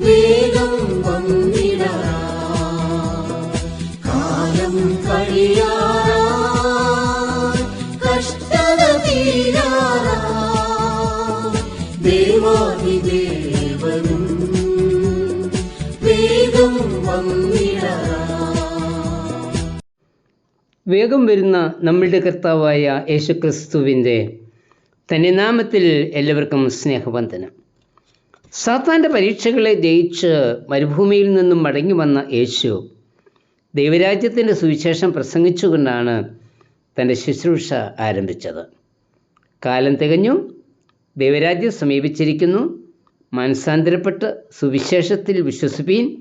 വേഗം കാലം കഷ്ടത വേഗം വേഗം വരുന്ന നമ്മളുടെ കർത്താവായ യേശുക്രിസ്തുവിന്റെ തന്നെ നാമത്തിൽ എല്ലാവർക്കും സ്നേഹവന്ദനം. സാത്താന്റെ പരീക്ഷകളെ ജയിച്ച് മരുഭൂമിയിൽ നിന്നും മടങ്ങി വന്ന യേശു ദൈവരാജ്യത്തിന്റെ സുവിശേഷം പ്രസംഗിച്ചുകൊണ്ടാണ് തന്റെ ശുശ്രൂഷ ആരംഭിച്ചത്. കാലം തികഞ്ഞു ദൈവരാജ്യം സമീപിച്ചിരിക്കുന്നു മനസാന്തരപ്പെട്ട് സുവിശേഷത്തിൽ വിശ്വസിപ്പീൻ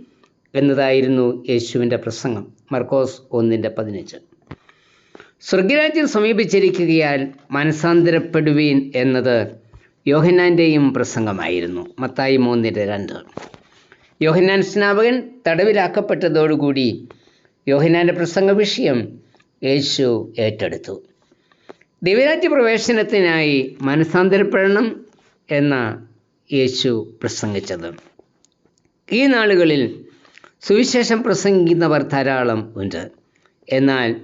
എന്നതായിരുന്നു യേശുവിന്റെ പ്രസംഗം. മർക്കോസ് ഒന്നിന്റെ പതിനഞ്ച്. സ്വർഗരാജ്യം സമീപിച്ചിരിക്കുകയാൽ മനസാന്തരപ്പെടുവീൻ എന്നത് യോഹന്നാന്റെയും പ്രസംഗമായിരുന്നു. മത്തായി മൂന്നിന്റെ രണ്ട്. യോഹന്നാൻ സ്നാപകൻ തടവിലാക്കപ്പെട്ടതോടുകൂടി യോഹന്നാന്റെ പ്രസംഗ വിഷയം യേശു ഏറ്റെടുത്തു. ദൈവരാജ്യ പ്രവേശനത്തിനായി മനസാന്തരപ്പെടണം എന്ന യേശു പ്രസംഗിച്ചത്. ഈ നാളുകളിൽ സുവിശേഷം പ്രസംഗിക്കുന്നവർ ധാരാളം ഉണ്ട്. എന്നാൽ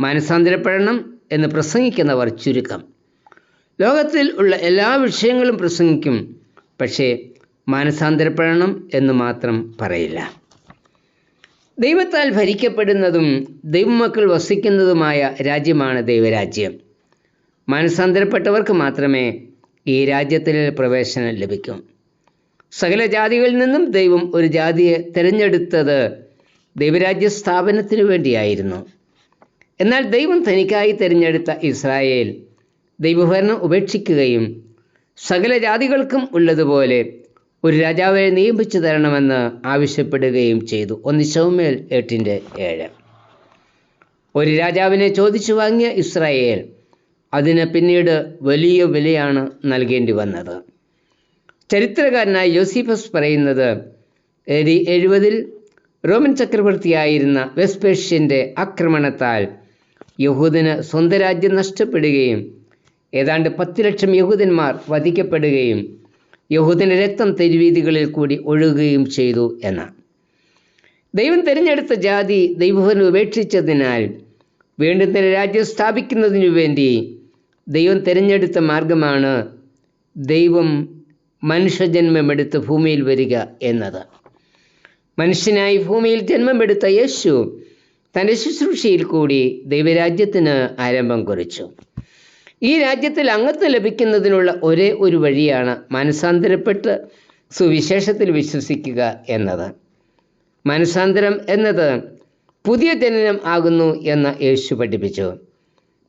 മനസാന്തരപ്പെടണം എന്ന് പ്രസംഗിക്കുന്നവർ ചുരുക്കം. ലോകത്തിൽ ഉള്ള എല്ലാ വിഷയങ്ങളും പ്രസംഗിക്കും പക്ഷേ മാനസാന്തരപ്പെടണം എന്ന് മാത്രം പറയില്ല. ദൈവത്താൽ ഭരിക്കപ്പെടുന്നതും ദൈവമക്കൾ വസിക്കുന്നതുമായ രാജ്യമാണ് ദൈവരാജ്യം. മാനസാന്തരപ്പെട്ടവർക്ക് മാത്രമേ ഈ രാജ്യത്തിൽ പ്രവേശനം ലഭിക്കും. സകല ജാതികളിൽ നിന്നും ദൈവം ഒരു ജാതിയെ തിരഞ്ഞെടുത്തത് ദൈവരാജ്യ സ്ഥാപനത്തിനു വേണ്ടിയായിരുന്നു. എന്നാൽ ദൈവം തനിക്കായി തിരഞ്ഞെടുത്ത ഇസ്രായേൽ ദൈവഭരണം ഉപേക്ഷിക്കുകയും സകല ജാതികൾക്കും ഉള്ളതുപോലെ ഒരു രാജാവെ നിയമിച്ചു തരണമെന്ന് ആവശ്യപ്പെടുകയും ചെയ്തു. ഒന്ന് ശൗമേൽ എട്ടിന്റെ ഏഴ്. ഒരു രാജാവിനെ ചോദിച്ചു വാങ്ങിയ ഇസ്രായേൽ അതിന് പിന്നീട് വലിയ വിലയാണ് നൽകേണ്ടി വന്നത്. ചരിത്രകാരനായ യോസിഫസ് പറയുന്നത് എ എഴുപതിൽ റോമൻ ചക്രവർത്തിയായിരുന്ന വെസ്പേഷ്യന്റെ ആക്രമണത്താൽ യഹൂദന് സ്വന്തം രാജ്യം നഷ്ടപ്പെടുകയും ഏതാണ്ട് പത്ത് ലക്ഷം യഹൂദന്മാർ വധിക്കപ്പെടുകയും യഹൂദിന്റെ രക്തം തെരുവീതികളിൽ കൂടി ഒഴുകുകയും ചെയ്തു എന്നാണ് ദൈവം തിരഞ്ഞെടുത്ത ജാതി ദൈവഹന് ഉപേക്ഷിച്ചതിനാൽ വീണ്ടും തന്നെ രാജ്യം സ്ഥാപിക്കുന്നതിനു വേണ്ടി ദൈവം തിരഞ്ഞെടുത്ത മാർഗമാണ് ദൈവം മനുഷ്യജന്മമെടുത്ത് ഭൂമിയിൽ വരിക എന്നത്. മനുഷ്യനായി ഭൂമിയിൽ ജന്മമെടുത്ത യേശു തന്റെ ശുശ്രൂഷയിൽ കൂടി ദൈവരാജ്യത്തിന് ആരംഭം കുറിച്ചു. ഈ രാജ്യത്തിൽ അംഗത്വം ലഭിക്കുന്നതിനുള്ള ഒരേ ഒരു വഴിയാണ് മനസാന്തരപ്പെട്ട് സുവിശേഷത്തിൽ വിശ്വസിക്കുക എന്നത്. മനസാന്തരം എന്നത് പുതിയ ജനനം ആകുന്നു എന്ന് യേശു പഠിപ്പിച്ചു.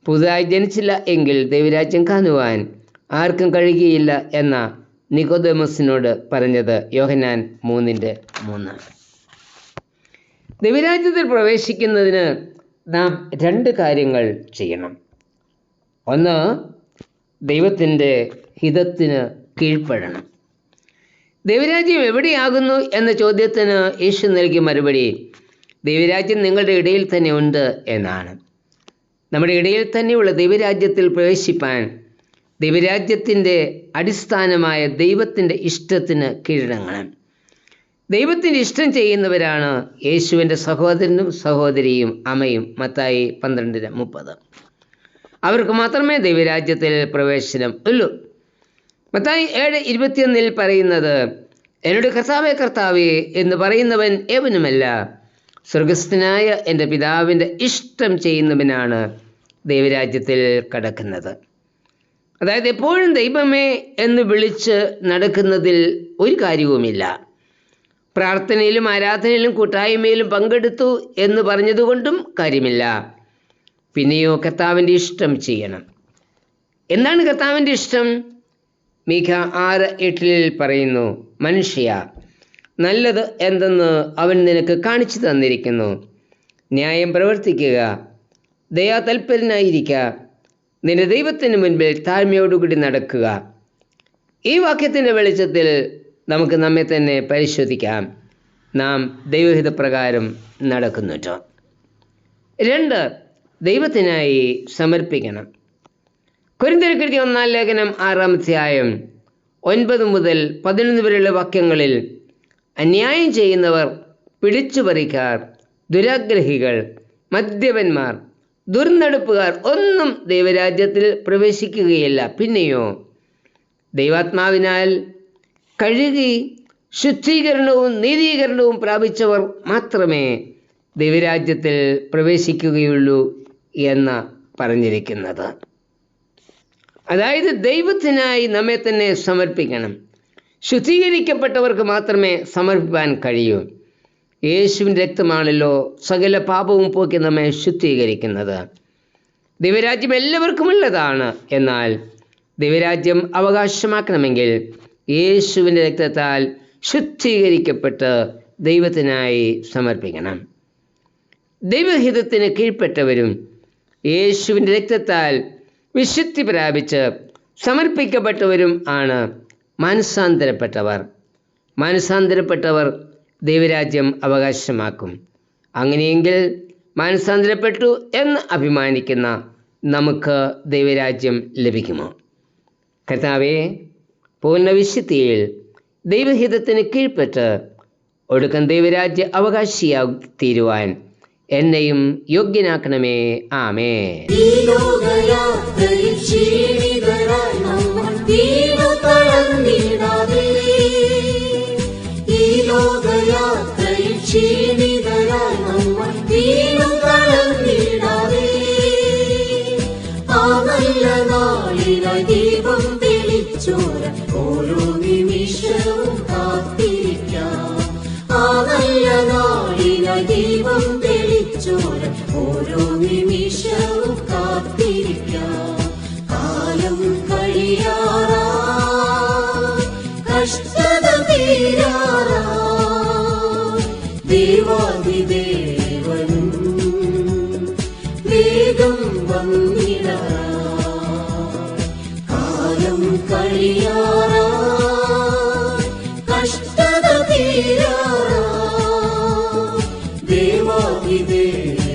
പുതുതായി ജനിച്ചില്ല എങ്കിൽ ദൈവരാജ്യം കാണുവാൻ ആർക്കും കഴിയുകയില്ല എന്ന നിക്കോദമസിനോട് പറഞ്ഞത് യോഹനാൻ മൂന്നിന്റെ മൂന്ന്. ദൈവരാജ്യത്തിൽ പ്രവേശിക്കുന്നതിന് നാം രണ്ട് കാര്യങ്ങൾ ചെയ്യണം. ഒന്ന് ദൈവത്തിന്റെ ഹിതത്തിന് കീഴ്പ്പെടണം. ദൈവരാജ്യം എവിടെയാകുന്നു എന്ന ചോദ്യത്തിന് യേശു നൽകിയ മറുപടി ദൈവരാജ്യം നിങ്ങളുടെ ഇടയിൽ തന്നെ ഉണ്ട് എന്നാണ്. നമ്മുടെ ഇടയിൽ തന്നെയുള്ള ദൈവരാജ്യത്തിൽ പ്രവേശിപ്പാൻ ദൈവരാജ്യത്തിന്റെ അടിസ്ഥാനമായ ദൈവത്തിന്റെ ഇഷ്ടത്തിന് കീഴടങ്ങണം. ദൈവത്തിന്റെ ഇഷ്ടം ചെയ്യുന്നവരാണ് യേശുവിന്റെ സഹോദരനും സഹോദരിയും അമ്മയും. മത്തായി പന്ത്രണ്ടിന് മുപ്പത്. അവർക്ക് മാത്രമേ ദൈവരാജ്യത്തിൽ പ്രവേശനം ഉള്ളൂ. മത്തായി ഏഴ് ഇരുപത്തിയൊന്നിൽ പറയുന്നത് എന്നോട് കർത്താവേ കർത്താവേ എന്ന് പറയുന്നവൻ ഏവനുമല്ല. സ്വർഗസ്ഥനായ എന്റെ പിതാവിന്റെ ഇഷ്ടം ചെയ്യുന്നവനാണ് ദൈവരാജ്യത്തിൽ കടക്കുന്നത്. അതായത് എപ്പോഴും ദൈവമേ എന്ന് വിളിച്ച് നടക്കുന്നതിൽ ഒരു കാര്യവുമില്ല. പ്രാർത്ഥനയിലും ആരാധനയിലും കൂട്ടായ്മയിലും പങ്കെടുത്തു എന്ന് പറഞ്ഞതുകൊണ്ടും കാര്യമില്ല. പിന്നെയോ കർത്താവിന്റെ ഇഷ്ടം ചെയ്യണം. എന്താണ് കർത്താവിന്റെ ഇഷ്ടം? മീഖ ആറ് എട്ടിൽ പറയുന്നു മനുഷ്യ നല്ലത് എന്തെന്ന് അവൻ നിനക്ക് കാണിച്ചു തന്നിരിക്കുന്നു. ന്യായം പ്രവർത്തിക്കുക ദയാതൽപരനായിരിക്കുക നിന്റെ ദൈവത്തിന് മുൻപിൽ താഴ്മയോടുകൂടി നടക്കുക. ഈ വാക്യത്തിന്റെ വെളിച്ചത്തിൽ നമുക്ക് നമ്മെ തന്നെ പരിശോധിക്കാം. നാം ദൈവഹിതപ്രകാരം നടക്കുന്നുട്ടോ രണ്ട് ദൈവത്തിനായി സമർപ്പിക്കണം. കുരിന്തിരക്കെഴുതിയ ഒന്നാം ലേഖനം ആറാം അധ്യായം ഒൻപത് മുതൽ പതിനൊന്ന് വരെയുള്ള വാക്യങ്ങളിൽ അന്യായം ചെയ്യുന്നവർ പിടിച്ചുപറിക്കാർ ദുരാഗ്രഹികൾ മദ്യപന്മാർ ദുർനടപ്പുകാർ ഒന്നും ദൈവരാജ്യത്തിൽ പ്രവേശിക്കുകയില്ല. പിന്നെയോ ദൈവാത്മാവിനാൽ കഴുകി ശുദ്ധീകരണവും നീതീകരണവും പ്രാപിച്ചവർ മാത്രമേ ദൈവരാജ്യത്തിൽ പ്രവേശിക്കുകയുള്ളൂ എന്ന് പറഞ്ഞിരിക്കുന്നത്. അതായത് ദൈവത്തിനായി നമ്മെ തന്നെ സമർപ്പിക്കണം. ശുദ്ധീകരിക്കപ്പെട്ടവർക്ക് മാത്രമേ സമർപ്പിക്കാൻ കഴിയൂ. യേശുവിന്റെ രക്തമാണല്ലോ സകല പാപവും പോക്കി നമ്മെ ശുദ്ധീകരിക്കുന്നത്. ദൈവരാജ്യം എല്ലാവർക്കുമുള്ളതാണ് എന്നാൽ ദൈവരാജ്യം അവകാശമാക്കണമെങ്കിൽ യേശുവിന്റെ രക്തത്താൽ ശുദ്ധീകരിക്കപ്പെട്ട് ദൈവത്തിനായി സമർപ്പിക്കണം. ദൈവഹിതത്തിന് കീഴ്പ്പെട്ടവരും യേശുവിന്റെ രക്തത്താൽ വിശുദ്ധി പ്രാപിച്ച് സമർപ്പിക്കപ്പെട്ടവരും ആണ് മനസ്സാന്തരപ്പെട്ടവർ മനസ്സാന്തരപ്പെട്ടവർ ദൈവരാജ്യം അവകാശമാക്കും. അങ്ങനെയെങ്കിൽ മനസ്സാന്തരപ്പെട്ടു എന്ന് അഭിമാനിക്കുന്ന നമുക്ക് ദൈവരാജ്യം ലഭിക്കുമോ? കർത്താവെ പൂർണ വിശുദ്ധിയിൽ ദൈവഹിതത്തിന് കീഴ്പ്പെട്ട് ഒടുക്കം ദൈവരാജ്യ അവകാശിയായി എന്നെയും യോഗ്യനാക്കണമേ. ആമേ ഈ ലോകയാത്രയിൽ ക്ഷീണിതരായി debo vivir.